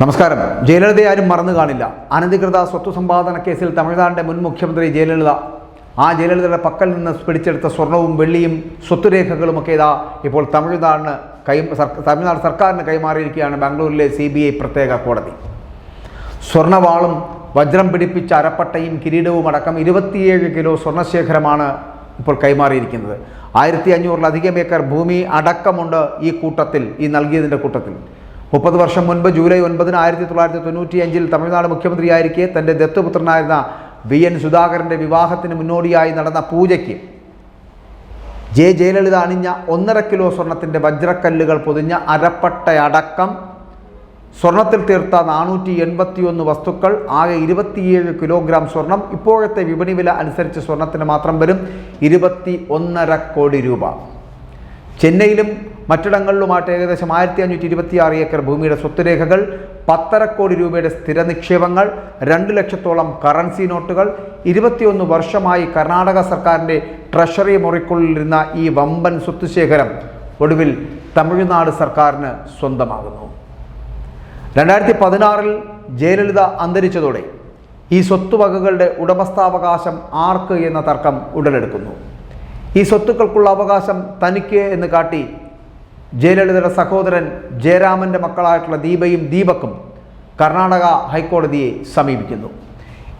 നമസ്കാരം. ജയലളിതയെ ആരും മറന്നു കാണില്ല. അനധികൃത സ്വത്ത് സമ്പാദന കേസിൽ തമിഴ്നാടിന്റെ മുൻ മുഖ്യമന്ത്രി ജയലളിത. ആ ജയലളിതയുടെ പക്കൽ നിന്ന് പിടിച്ചെടുത്ത സ്വർണവും വെള്ളിയും സ്വത്തുരേഖകളും ഒക്കെ ഇതാ ഇപ്പോൾ തമിഴ്നാടിന് കൈ തമിഴ്നാട് സർക്കാരിന് കൈമാറിയിരിക്കുകയാണ് ബാംഗ്ലൂരിലെ സി ബി ഐ പ്രത്യേക കോടതി. സ്വർണവാളും വജ്രം പിടിപ്പിച്ച അരപ്പട്ടയും കിരീടവും അടക്കം ഇരുപത്തിയേഴ് കിലോ സ്വർണശേഖരമാണ് ഇപ്പോൾ കൈമാറിയിരിക്കുന്നത്. ആയിരത്തി അഞ്ഞൂറിലധികം ഏക്കർ ഭൂമി അടക്കമുണ്ട് ഈ കൂട്ടത്തിൽ ഈ നൽകിയതിന്റെ കൂട്ടത്തിൽ. മുപ്പത് വർഷം മുൻപ് ജൂലൈ ഒൻപതിന് ആയിരത്തി തൊള്ളായിരത്തി തൊണ്ണൂറ്റി അഞ്ചിൽ തമിഴ്നാട് മുഖ്യമന്ത്രിയായിരിക്കെ തന്റെ ദത്തുപുത്രനായിരുന്ന വി എൻ സുധാകരന്റെ വിവാഹത്തിന് മുന്നോടിയായി നടന്ന പൂജയ്ക്ക് ജെ ജയലളിത അണിഞ്ഞ ഒന്നര കിലോ സ്വർണത്തിന്റെ വജ്രക്കല്ലുകൾ പൊതിഞ്ഞ അരപ്പട്ടയടക്കം സ്വർണത്തിൽ തീർത്ത നാനൂറ്റി എൺപത്തിയൊന്ന് വസ്തുക്കൾ ആകെ ഇരുപത്തിയേഴ് കിലോഗ്രാം സ്വർണം. ഇപ്പോഴത്തെ വിപണി വില അനുസരിച്ച് സ്വർണത്തിന് മാത്രം വരും ഇരുപത്തി ഒന്നര കോടി രൂപ. ചെന്നൈയിലും മറ്റിടങ്ങളിലുമായിട്ട് ഏകദേശം ആയിരത്തി അഞ്ഞൂറ്റി ഇരുപത്തിയാറ് ഏക്കർ ഭൂമിയുടെ സ്വത്തുരേഖകൾ പത്തര കോടി രൂപയുടെ സ്ഥിര നിക്ഷേപങ്ങൾ രണ്ട് ലക്ഷത്തോളം കറൻസി നോട്ടുകൾ ഇരുപത്തിയൊന്ന് വർഷമായി കർണാടക സർക്കാരിന്റെ ട്രഷറി മുറിക്കുള്ളിലിരുന്ന ഈ വമ്പൻ സ്വത്തുശേഖരം ഒടുവിൽ തമിഴ്നാട് സർക്കാരിന് സ്വന്തമാകുന്നു. രണ്ടായിരത്തി പതിനാറിൽ ജയലളിത അന്തരിച്ചതോടെ ഈ സ്വത്തുവകകളുടെ ഉടമസ്ഥാവകാശം ആർക്ക് എന്ന തർക്കം ഉടലെടുക്കുന്നു. ഈ സ്വത്തുക്കൾക്കുള്ള അവകാശം തനിക്ക് എന്ന് കാട്ടി ജയലളിതയുടെ സഹോദരൻ ജയരാമന്റെ മക്കളായിട്ടുള്ള ദീപയും ദീപക്കും കർണാടക ഹൈക്കോടതിയെ സമീപിക്കുന്നു.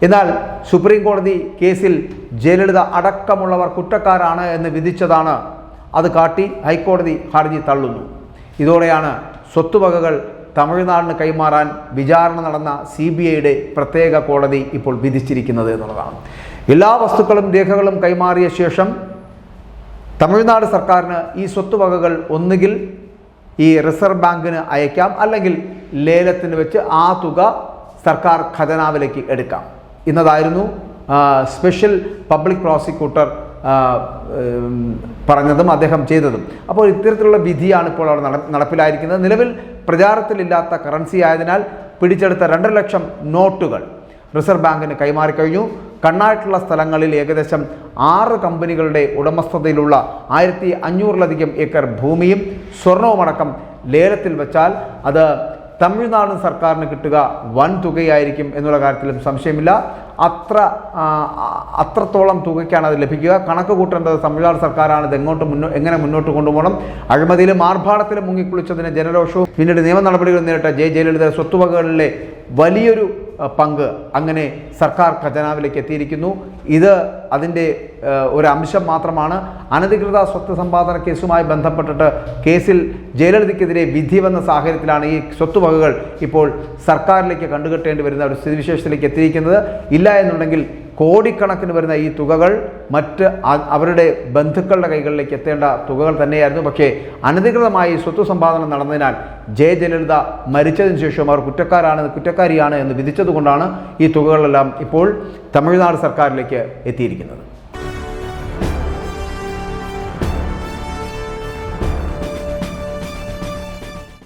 എന്നാൽ സുപ്രീം കോടതി കേസിൽ ജയലളിത അടക്കമുള്ളവർ കുറ്റക്കാരാണ് എന്ന് വിധിച്ചതാണ് അത് കാട്ടി ഹൈക്കോടതി ഹർജി തള്ളുന്നു. ഇതോടെയാണ് സ്വത്തുവകകൾ തമിഴ്നാടിന് കൈമാറാൻ വിചാരണ നടന്ന സി ബി ഐയുടെ പ്രത്യേക കോടതി ഇപ്പോൾ വിധിച്ചിരിക്കുന്നത് എന്നുള്ളതാണ്. എല്ലാ വസ്തുക്കളും രേഖകളും കൈമാറിയ ശേഷം തമിഴ്നാട് സർക്കാരിന് ഈ സ്വത്തുവകകൾ ഒന്നുകിൽ ഈ റിസർവ് ബാങ്കിന് അയക്കാം അല്ലെങ്കിൽ ലേലത്തിന് വെച്ച് ആ തുക സർക്കാർ ഖജനാവിലേക്ക് എടുക്കാം. ഇന്നതായിരുന്നു സ്പെഷ്യൽ പബ്ലിക് പ്രോസിക്യൂട്ടർ പറഞ്ഞതും അദ്ദേഹം ചെയ്തതും. അപ്പോൾ ഇത്തരത്തിലുള്ള വിധിയാണ് ഇപ്പോൾ അവിടെ നട- നടപ്പിലായിരിക്കുന്നത്. നിലവിൽ പ്രചാരത്തിലില്ലാത്ത കറൻസി ആയതിനാൽ പിടിച്ചെടുത്ത രണ്ടര ലക്ഷം നോട്ടുകൾ റിസർവ് ബാങ്കിന് കൈമാറിക്കഴിഞ്ഞു കണ്ണായിട്ടുള്ള സ്ഥലങ്ങളിൽ ഏകദേശം ആറ് കമ്പനികളുടെ ഉടമസ്ഥതയിലുള്ള ആയിരത്തി അഞ്ഞൂറിലധികം ഏക്കർ ഭൂമിയും സ്വർണവുമടക്കം ലേലത്തിൽ വെച്ചാൽ അത് തമിഴ്നാട് സർക്കാരിന് കിട്ടുക വൻ തുകയായിരിക്കും എന്നുള്ള കാര്യത്തിലും സംശയമില്ല. അത്ര അത്രത്തോളം തുകയ്ക്കാണ് അത് ലഭിക്കുക. കണക്ക് കൂട്ടേണ്ടത് തമിഴ്നാട് സർക്കാരാണ്. ഇത് എങ്ങോട്ട് മുന്നോ എങ്ങനെ മുന്നോട്ട് കൊണ്ടുപോകണം? അഴിമതിയിലും ആർഭാടത്തിലും മുങ്ങിക്കുളിച്ചതിന് ജനരോഷവും. പിന്നീട് നിയമ നടപടികൾ നേരിട്ട ജെ ജയലളിത സ്വത്തുവകകളിലെ വലിയൊരു പങ്ക് അങ്ങനെ സർക്കാർ ഖജനാവിലേക്ക് എത്തിയിരിക്കുന്നു. ഇത് അതിന്റെ ഒരു അംശം മാത്രമാണ്. അനധികൃത സ്വത്ത് സമ്പാദന കേസുമായി ബന്ധപ്പെട്ടിട്ട് കേസിൽ ജയലളിതയ്ക്കെതിരെ വിധി വന്ന സാഹചര്യത്തിലാണ് ഈ സ്വത്തുവകകൾ ഇപ്പോൾ സർക്കാരിലേക്ക് കണ്ടുകെട്ടേണ്ടി വരുന്ന ഒരു സ്ഥിതിവിശേഷത്തിലേക്ക് എത്തിയിരിക്കുന്നത്. ഇല്ല എന്നുണ്ടെങ്കിൽ കോടിക്കണക്കിന് വരുന്ന ഈ തുകകൾ മറ്റ് അവരുടെ ബന്ധുക്കളുടെ കൈകളിലേക്ക് എത്തേണ്ട തുകകൾ തന്നെയായിരുന്നു. പക്ഷേ അനധികൃതമായി സ്വത്ത് സമ്പാദനം നടന്നതിനാൽ ജയ മരിച്ചതിന് ശേഷം അവർ കുറ്റക്കാരാണ് കുറ്റക്കാരിയാണ് എന്ന് വിധിച്ചതുകൊണ്ടാണ് ഈ തുകകളെല്ലാം ഇപ്പോൾ തമിഴ്നാട് സർക്കാരിലേക്ക് എത്തിയിരിക്കുന്നത്.